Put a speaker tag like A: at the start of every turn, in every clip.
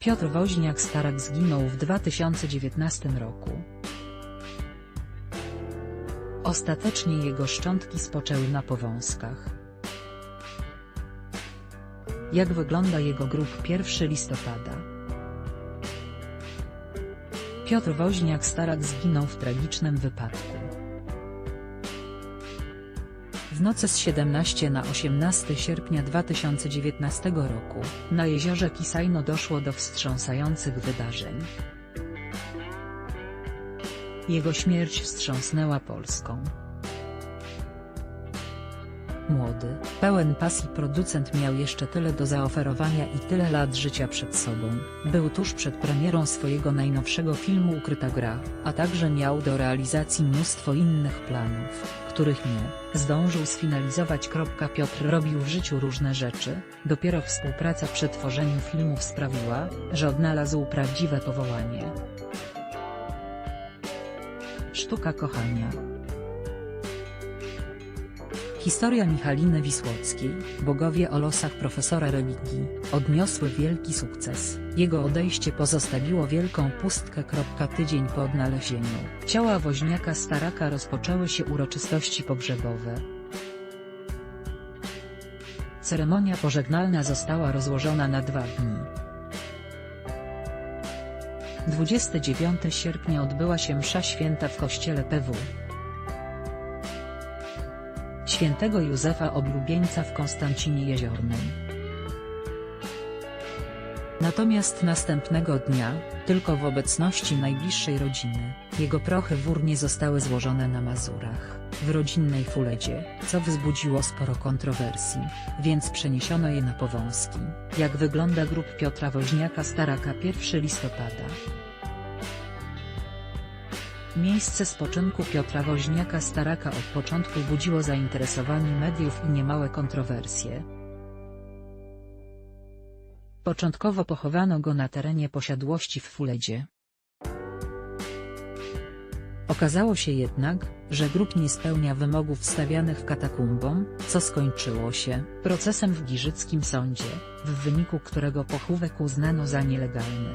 A: Piotr Woźniak-Starak zginął w 2019 roku. Ostatecznie jego szczątki spoczęły na Powązkach. Jak wygląda jego grób 1 listopada? Piotr Woźniak-Starak zginął w tragicznym wypadku. W nocy z 17 na 18 sierpnia 2019 roku, na jeziorze Kisajno doszło do wstrząsających wydarzeń. Jego śmierć wstrząsnęła Polską. Młody, pełen pasji producent miał jeszcze tyle do zaoferowania i tyle lat życia przed sobą. Był tuż przed premierą swojego najnowszego filmu Ukryta Gra, a także miał do realizacji mnóstwo innych planów, których nie zdążył sfinalizować. Piotr robił w życiu różne rzeczy, dopiero współpraca przy tworzeniu filmów sprawiła, że odnalazł prawdziwe powołanie. Sztuka kochania Historia Michaliny Wisłockiej, bogowie o losach profesora religii, odniosły wielki sukces. Jego odejście pozostawiło wielką pustkę. Tydzień po odnalezieniu ciała woźniaka Staraka rozpoczęły się uroczystości pogrzebowe. Ceremonia pożegnalna została rozłożona na dwa dni. 29 sierpnia odbyła się msza święta w kościele PW. Świętego Józefa Oblubieńca w Konstancinie Jeziornym. Natomiast następnego dnia, tylko w obecności najbliższej rodziny, jego prochy w urnie zostały złożone na Mazurach, w rodzinnej Fuledzie, co wzbudziło sporo kontrowersji, więc przeniesiono je na Powązki. Jak wygląda grób Piotra Woźniaka Staraka 1 listopada? Miejsce spoczynku Piotra Woźniaka Staraka od początku budziło zainteresowanie mediów i niemałe kontrowersje. Początkowo pochowano go na terenie posiadłości w Fuledzie. Okazało się jednak, że grób nie spełnia wymogów stawianych katakumbom, co skończyło się procesem w Giżyckim Sądzie, w wyniku którego pochówek uznano za nielegalny.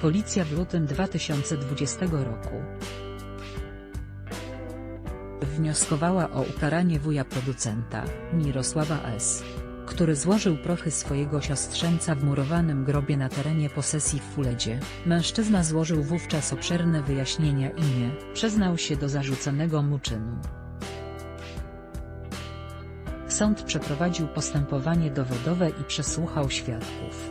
A: Policja w lutym 2020 roku wnioskowała o ukaranie wuja producenta, Mirosława S., który złożył prochy swojego siostrzeńca w murowanym grobie na terenie posesji w Fuledzie. Mężczyzna złożył wówczas obszerne wyjaśnienia i nie przyznał się do zarzuconego mu czynu. Sąd przeprowadził postępowanie dowodowe i przesłuchał świadków.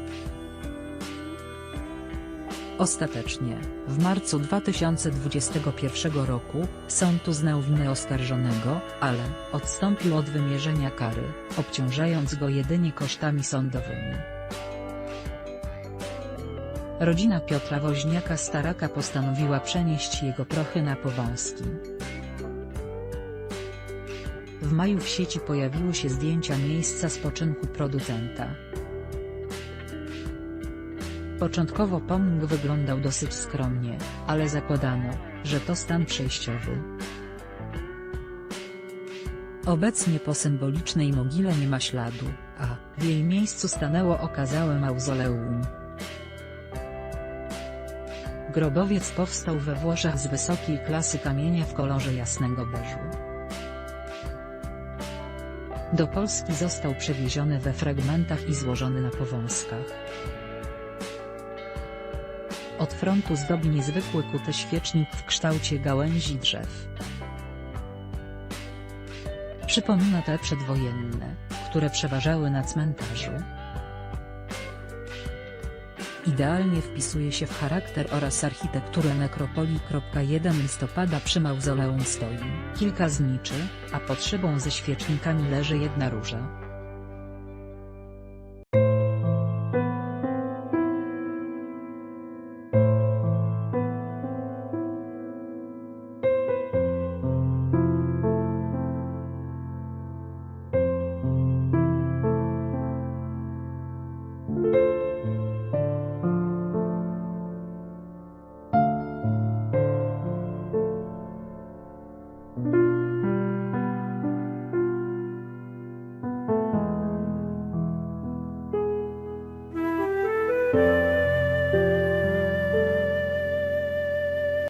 A: Ostatecznie, w marcu 2021 roku, sąd uznał winę oskarżonego, ale odstąpił od wymierzenia kary, obciążając go jedynie kosztami sądowymi. Rodzina Piotra Woźniaka Staraka postanowiła przenieść jego prochy na Powązki. W maju w sieci pojawiły się zdjęcia miejsca spoczynku producenta. Początkowo pomnik wyglądał dosyć skromnie, ale zakładano, że to stan przejściowy. Obecnie po symbolicznej mogile nie ma śladu, a w jej miejscu stanęło okazałe mauzoleum. Grobowiec powstał we Włoszech z wysokiej klasy kamienia w kolorze jasnego beżu. Do Polski został przewieziony we fragmentach i złożony na powązkach. Od frontu zdobi niezwykły kuty świecznik w kształcie gałęzi drzew. Przypomina te przedwojenne, które przeważały na cmentarzu. Idealnie wpisuje się w charakter oraz architekturę nekropolii. 1 listopada przy mauzoleum stoi kilka zniczy, a pod szybą ze świecznikami leży jedna róża.